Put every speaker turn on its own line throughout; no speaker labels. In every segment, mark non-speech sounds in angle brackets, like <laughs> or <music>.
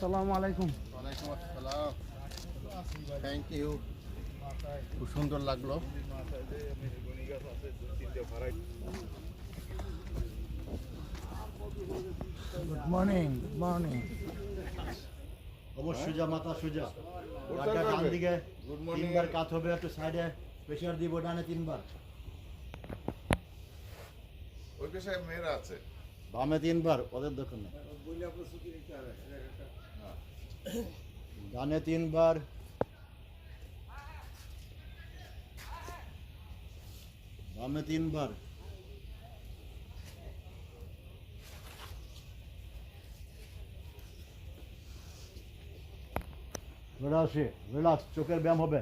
সালামু আলাইকুম।
ওয়ালাইকুম আসসালাম থ্যাংক ইউ খুব সুন্দর লাগল।
গুড মর্নিং গুড মর্নিং
অবশ্যই সোজা মাথা সোজা। গাড়িটা ডান দিকে তিনবার কাত হবে একটু সাইডে প্রেশার দিব ডানে তিনবার।
ওই পেশায় মেয়েরা আছে?
বামে তিনবার ওদের দোকান। ডানে তিনবার। বামে তিনবার। রিল্যাক্সে রিল্যাক্স চোখের ব্যায়াম হবে।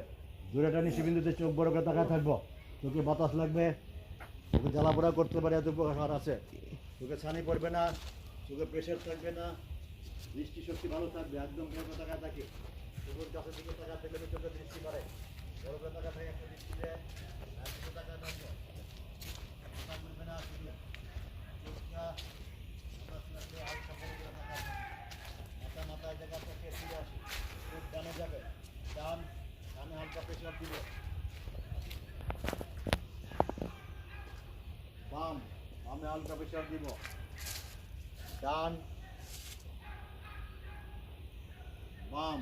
জোরে টানি বিন্দুতে চোখ বড় করে তাকায় থাকব। চোখে বাতাস লাগবে চোখে জ্বালাপোড়া করতে পারে, এত উপকার আছে। চোখে ছানি পড়বে না চোখে প্রেশার থাকবে না, দৃষ্টি শক্তি ভালো থাকবে, একদম বড় তাকায় থাকে। চোখের কাছের দিকে তাকায় থাকলে চোখে দৃষ্টি বাড়ে। বড় করে তাকায় থাকে, একটা দৃষ্টি দেয় তাকায় থাকবে। মাথা মাথায় জায়গা থেকে ফিরে আসে। ডানে যাবে হালকা প্রেশার দিবে। বাম, বামে হালকা প্রেশার দিব। ডান, বাম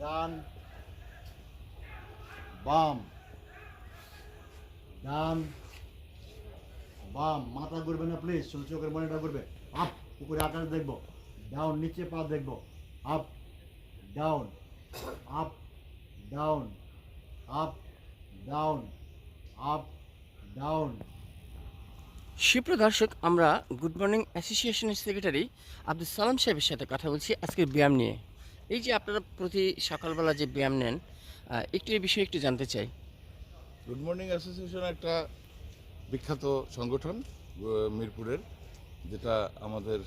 ডান বাম ডান, বাম। মাথা ঘুরবে না প্লিজ চোখের মনিটা ঘুরবে। আপ উপরে আকাশ দেখব। ডাউন, নিচে পা দেখব। Up down up down up down up down
সুপ্রিয় দর্শক আমরা গুড মর্নিং অ্যাসোসিয়েশনের সেক্রেটারি আব্দুল সালাম সাহেবের সাথে কথা বলছি আজকের ব্যায়াম নিয়ে। এই যে আপনারা প্রতি সকালবেলা যে ব্যায়াম নেন একটু এই বিষয়ে একটু জানতে চাই।
গুড মর্নিং অ্যাসোসিয়েশন একটা বিখ্যাত সংগঠন মিরপুরের যেটা আমাদের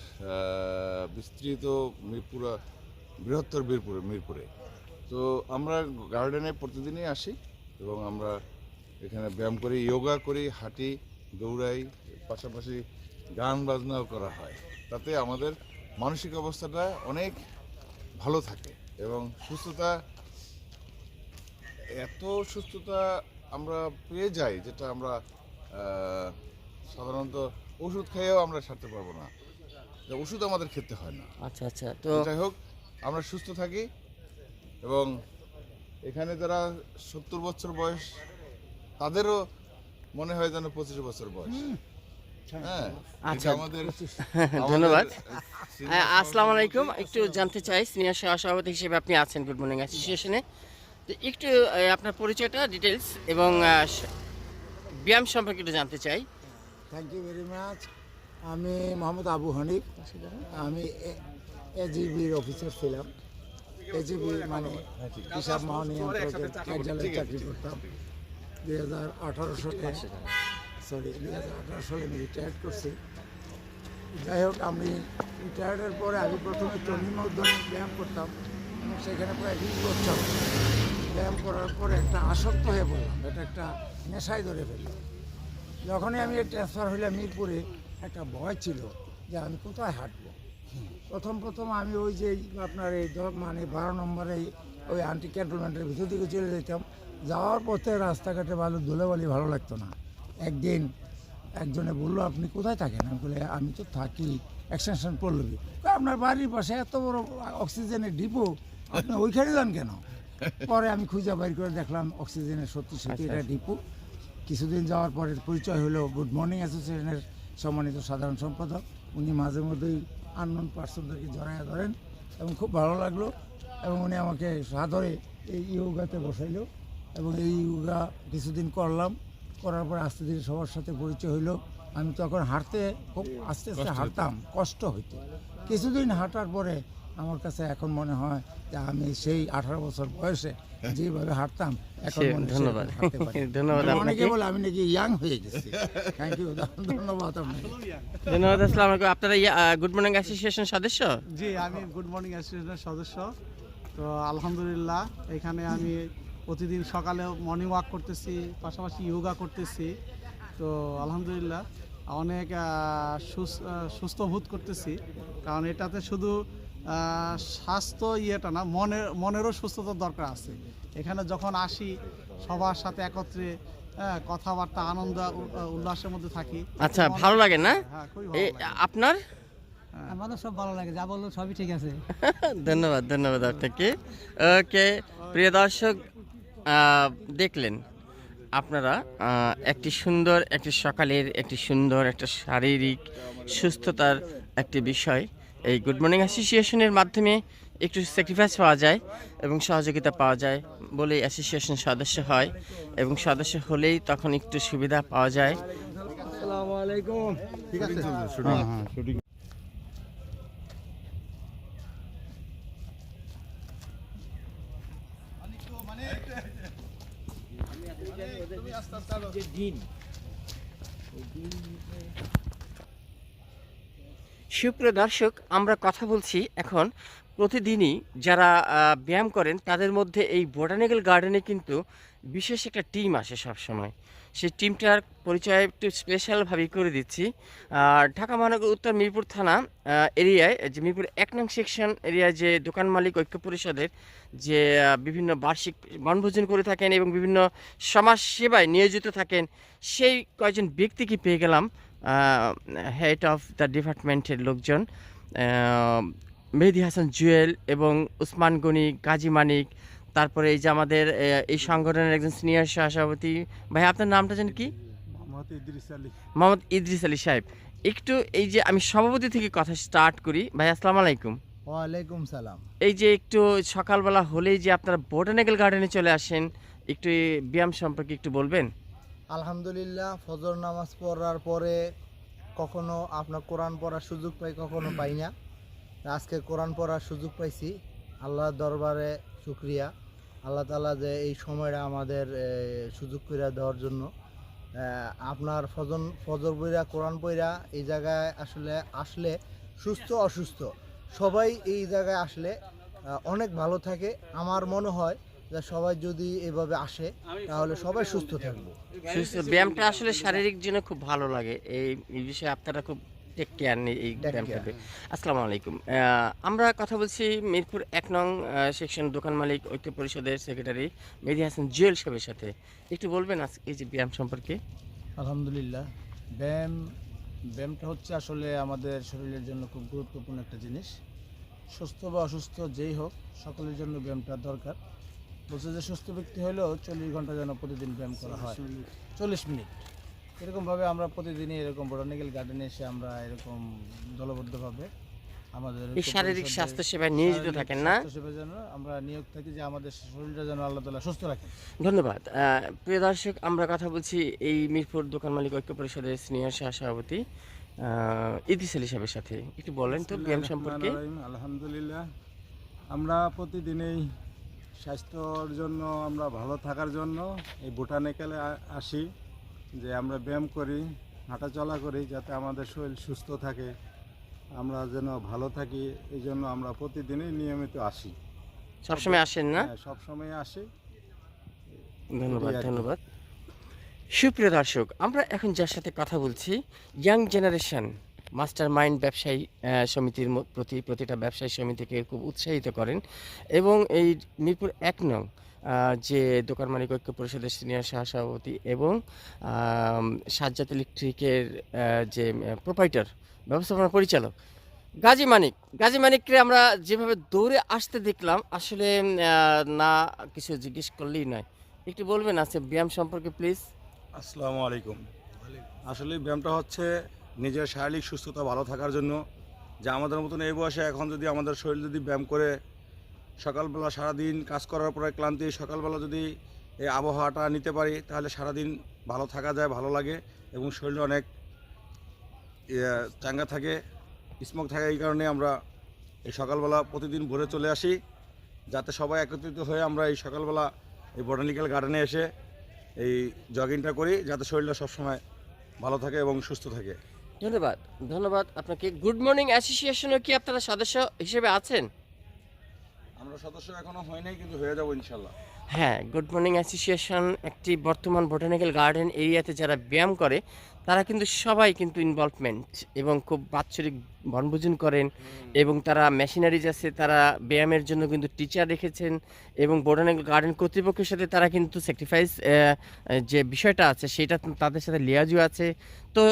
বিস্তৃত মিরপুরা বৃহত্তর মিরপুরে মিরপুরে। তো আমরা গার্ডেনে প্রতিদিনই আসি এবং আমরা এখানে ব্যায়াম করি যোগা করি হাঁটি দৌড়াই পাশাপাশি গান বাজনাও করা হয়। তাতে আমাদের মানসিক অবস্থাটা অনেক ভালো থাকে এবং সুস্থতা এত সুস্থতা আমরা পেয়ে যাই যেটা আমরা সাধারণত ওষুধ খেয়েও আমরা সারতে পারব না। ওষুধ আমাদের খেতে হয় না।
আচ্ছা আচ্ছা। তো
যাই হোক আমরা সুস্থ থাকি এবং এখানে যারা সত্তর বছর বয়স তাদেরও মনে হয় যেন পঁচিশ বছর বয়স। হ্যাঁ
আচ্ছা।
আমাদের
ধন্যবাদ।
senior
আসসালামু আলাইকুম। একটু জানতে চাই সিনিয়র সহসভাপতি হিসেবে আপনি আছেন গুড মর্নিং অ্যাসোসিয়েশনে তো একটু আপনার পরিচয়টা ডিটেলস এবং ব্যায়াম সম্পর্কে একটু জানতে চাই।
থ্যাংক ইউ ভেরি মাচ আমি মোহাম্মদ আবু হানিফ। আমি এজিবির অফিসার ছিলাম। এজিবি মানে হিসাব মহানিয়ন্ত্রকের কার্যালয়ে চাকরি করতাম। দুই হাজার আঠারো সরি দুই হাজার আঠারো সালে আমি রিটায়ার্ড করছি। যাই হোক, আমি রিটায়ার্ডের পরে আমি প্রথমে চন্ডিমা উদ্যানে ব্যায়াম করতাম। সেখানে প্রায় বিশ বছর ব্যায়াম করার পরে একটা আসক্ত হয়ে পড়লাম, এটা একটা নেশায় ধরে ফেললাম। যখনই আমি ট্রান্সফার হইলাম মিরপুরে, একটা ভয় ছিল যে আমি কোথায় হাঁটবো? প্রথম প্রথম আমি ওই যে আপনার এই মানে বারো নম্বরে ওই আন্টি ক্যান্টনমেন্টের ভিতর দিকে চলে যেতাম। যাওয়ার পথে রাস্তাঘাটে ভালো ধুলোবালি ভালো লাগতো না। একদিন একজনে বলল আপনি কোথায় থাকেন? আমি বলে আমি তো থাকি এক্সটেনশন পল্লবী। আপনার বাড়ির পাশে এত বড় অক্সিজেনের ডিপো আপনি ওইখানে যান কেন? পরে আমি খুঁজে বাইর করে দেখলাম অক্সিজেনের সত্যি সত্যি এটা ডিপো কিছুদিন যাওয়ার পরে পরিচয় হলো গুড মর্নিং অ্যাসোসিয়েশনের সম্মানিত সাধারণ সম্পাদক। উনি মাঝে মধ্যেই আননোন পার্সনদেরকে জড়াইয়া ধরেন এবং খুব ভালো লাগল এবং উনি আমাকে সাদরে এই ইয়োগাতে বসাইলো এবং এই ইয়োগা কিছুদিন করলাম করার পরে আস্তে ধীরে সবার সাথে পরিচয় হইল। আমি তখন হাঁটতে খুব আস্তে আস্তে হাঁটতাম কষ্ট হইতো। কিছুদিন হাঁটার পরে আমার কাছে এখন মনে হয় যে আমি সেই আঠারো বছর বয়সে যেভাবে হাঁটতাম। এখন মনে
ধন্যবাদ। <laughs> ধন্যবাদ
অনেকে বলে আমি নাকি ইয়াং হয়ে গেছি। থ্যাংক ইউ ধন্যবাদ আপনাকে।
ধন্যবাদ আসসালামু আলাইকুম। আপনারা গুড মর্নিং অ্যাসোসিয়েশন সদস্য?
জি আমি গুড মর্নিং অ্যাসোসিয়েশনের সদস্য। তো আলহামদুলিল্লাহ এখানে আমি প্রতিদিন সকালে মর্নিং ওয়াক করতেছি পাশাপাশি ইয়োগা করতেছি। তো আলহামদুলিল্লাহ অনেক সুস্থ বোধ করতেছি। কারণ এটাতে শুধু স্বাস্থ্য ইয়েটা না মনের মনেরও সুস্থতার দরকার আছে। এখানে যখন আসি সবার সাথে একত্রে হ্যাঁ, কথাবার্তা আনন্দ উল্লাসের মধ্যে থাকি।
আচ্ছা ভালো লাগে না?
হ্যাঁ লাগে।
আপনার?
আমাদের সব ভালো লাগে যা বলল সবই ঠিক আছে। <laughs>
ধন্যবাদ ধন্যবাদ আপনাকে। ওকে প্রিয় দর্শক দেখলেন আপনারা একটি সুন্দর একটি সকালের একটি সুন্দর একটা শারীরিক সুস্থতার একটি বিষয়। এই গুড মর্নিং অ্যাসোসিয়েশনের মাধ্যমে একটু স্যাক্রিফাইস পাওয়া যায় এবং সহযোগিতা পাওয়া যায় বলেই অ্যাসোসিয়েশন সদস্য হয় এবং সদস্য হলেই তখন একটু সুবিধা পাওয়া যায়।
ঠিক আছে?
সুপ্রিয় দর্শক, আমরা কথা বলছি এখন প্রতিদিনই যারা ব্যায়াম করেন, তাদের মধ্যে এই বোটানিক্যাল গার্ডেনে কিন্তু বিশেষ একটা টিম আসে সব সময় সেই টিমটার পরিচয় একটু স্পেশালভাবে করে দিচ্ছি। ঢাকা মহানগর উত্তর মিরপুর থানা এরিয়ায়, যে মিরপুর এক নং সেকশন এরিয়ায় যে দোকান মালিক ঐক্য পরিষদের যে বিভিন্ন বার্ষিক বনভোজন করে থাকেন এবং বিভিন্ন সমাজ সেবায় নিয়োজিত থাকেন, সেই কয়েকজন ব্যক্তিকে পেয়ে গেলাম হেড অফ দ্য ডিপার্টমেন্টের লোকজন মেহেদি হাসান জুয়েল এবং উসমান গনি কাজী মানিক তারপরে এই যে আমাদের এই সংগঠনের একজন সিনিয়র সহসভাপতি। ভাই আপনার নামটা জানেন কি?
মোহাম্মদ ইদ্রিস আলী।
মোহাম্মদ ইদ্রিস আলী সাহেব। একটু এই যে আমি সভাপতি থেকে কথা স্টার্ট করি। ভাই আসসালামু আলাইকুম।
ওয়ালাইকুম সালাম।
এই যে একটু সকালবেলা হলেই যে আপনারা বোটানিক্যাল গার্ডেনে চলে আসেন একটু ব্যায়াম সম্পর্কে একটু বলবেন?
আলহামদুলিল্লাহ, ফজর নামাজ পড়ার পরে কখনো আপনার কোরআন পড়ার সুযোগ পাই, কখনো পাই না। আজকে কোরআন পড়ার সুযোগ পাইছি। আল্লাহর দরবারে শুক্রিয়া। আল্লাহ তালা যে এই সময়টা আমাদের সুযোগ করে দেওয়ার জন্য। আপনার ফজন, ফজর বইরা কোরআন বইরা এই জায়গায় আসলে আসলে সুস্থ, অসুস্থ, সবাই এই জায়গায় আসলে অনেক ভালো থাকে। আমার মনে হয় সবাই যদি এভাবে আসে তাহলে সবাই সুস্থ থাকব।
সুস্থ ব্যায়ামটা আসলে শারীরিক জন্য খুব ভালো লাগে। এই এই বিষয়ে আপনারা খুব টেক কেয়ার নেই এই
Take
ব্যায়াম
care.
করবে আসসালামু আলাইকুম। আমরা কথা বলছি মিরপুর এক নং সেকশন দোকান মালিক ঐক্য পরিষদের সেক্রেটারি মেহেদি হাসান জুয়েল সাহেবের সাথে। একটু বলবেন আজ এই যে ব্যায়াম সম্পর্কে?
আলহামদুলিল্লাহ ব্যায়াম ব্যায়ামটা হচ্ছে আসলে আমাদের শরীরের জন্য খুব গুরুত্বপূর্ণ একটা জিনিস। সুস্থ বা অসুস্থ যেই হোক সকলের জন্য ব্যায়ামটা দরকার। বলছে যে সুস্থ ব্যক্তি হলেও চল্লিশ ঘণ্টা যেন প্রতিদিন ব্যায়াম করা হয়। চল্লিশ মিনিট। এরকমভাবে আমরা প্রতিদিনই এরকম বোটানিক্যাল গার্ডেনে এসে আমরা এরকম দলবদ্ধভাবে আমাদের
শারীরিক স্বাস্থ্য সেবায় নিয়োজিত থাকেন না?
জন্য আমরা নিয়োগ থাকি যে আমাদের শরীরটা যেন আল্লাহ তালা সুস্থ রাখে
ধন্যবাদ। প্রিয় দর্শক আমরা কথা বলছি এই মিরপুর দোকান মালিক ঐক্য পরিষদের সিনিয়র সহ সভাপতি আহ, ইদ্রিস সাহেবের সাথে। একটু বলেন তো ব্যায়াম সম্পর্কে।
আলহামদুলিল্লাহ। আমরা প্রতিদিনেই স্বাস্থ্যর জন্য আমরা ভালো থাকার জন্য এই বোটানিক্যালে আ- আসি যে আমরা ব্যায়াম করি হাঁটাচলা করি যাতে আমাদের শরীর সুস্থ থাকে আমরা যেন ভালো থাকি এই জন্য আমরা প্রতিদিনই নিয়মিত আসি।
সবসময় আসেন না?
হ্যাঁ সবসময় আসি।
ধন্যবাদ। ধন্যবাদ। সুপ্রিয় দর্শক আমরা এখন যার সাথে কথা বলছি ইয়াং জেনারেশন। মাস্টার মাইন্ড ব্যবসায়ী সমিতির প্রতি প্রতিটা ব্যবসায়ী সমিতিকে খুব উৎসাহিত করেন। এবং এই মিরপুর এক নং যে দোকান মালিক ঐক্য পরিষদের সিনিয়র সহসভাপতি এবং আম, সাজ্জাদ ইলেকট্রিকের যে প্রোপাইটার ব্যবস্থাপনা পরিচালক গাজী মানিক। গাজী মানিককে আমরা যেভাবে দৌড়ে আসতে দেখলাম আসলে না কিছু জিজ্ঞেস করলেই নয়। একটু বলবেন আছে ব্যায়াম সম্পর্কে প্লিজ
আসসালামু আলাইকুম। আসলে ব্যায়ামটা হচ্ছে নিজের শারীরিক সুস্থতা ভালো থাকার জন্য, যে আমাদের মতন এই বয়সে এখন যদি আমাদের শরীর যদি ব্যায়াম করে, সকালবেলা সারাদিন কাজ করার পরে ক্লান্তি, সকালবেলা যদি এই আবহাওয়াটা নিতে পারি, তাহলে সারাদিন ভালো থাকা যায়, ভালো লাগে এবং শরীর অনেক চাঙ্গা থাকে, স্মোক থাকে এই কারণে আমরা এই সকালবেলা প্রতিদিন ভোরে চলে আসি, যাতে সবাই একত্রিত হয়ে আমরা এই সকালবেলা এই বোটানিক্যাল গার্ডেনে এসে এই জগিংটা করি, যাতে শরীরটা সবসময় ভালো থাকে এবং সুস্থ থাকে।
ধন্যবাদ ধন্যবাদ আপনাকে। গুড মর্নিং অ্যাসোসিয়েশনের কি আপনারা সদস্য হিসেবে আছেন?
আমরা সদস্য এখনও হয় নাই কিন্তু হয়ে যাব ইনশাল্লাহ
হ্যাঁ গুড মর্নিং অ্যাসোসিয়েশন একটি বর্তমান বোটানিক্যাল গার্ডেন এরিয়াতে যারা ব্যায়াম করে তারা কিন্তু সবাই কিন্তু ইনভলভমেন্ট এবং খুব বাৎসরিক বনভোজন করেন এবং তারা মেশিনারিজ আছে তারা ব্যায়ামের জন্য কিন্তু টিচার রেখেছেন এবং বোটানিক্যাল গার্ডেন কর্তৃপক্ষের সাথে তারা কিন্তু স্যাক্রিফাইস যে বিষয়টা আছে সেটা তাদের সাথে লিয়াজু আছে। তো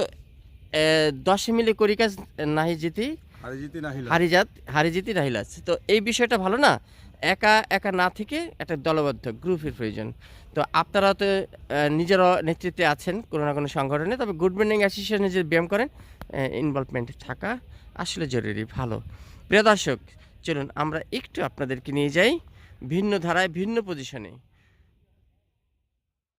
দশে মিলে করি কাজ নাহি জিতি। হারিজাত হারিজিতি রাহিলাস তো এই বিষয়টা ভালো না? একা একা না থেকে একটা দলবদ্ধ গ্রুপের প্রয়োজন। তো আপনারা তো আহ, নিজেরও নেতৃত্বে আছেন কোনো না কোনো সংগঠনে তবে গুড মর্নিং অ্যাসোসিয়েশনে যে ব্যায়াম করেন ইনভলভমেন্ট থাকা আসলে জরুরি ভালো। প্রিয় দর্শক চলুন আমরা একটু আপনাদেরকে নিয়ে যাই ভিন্ন ধারায় ভিন্ন পজিশনে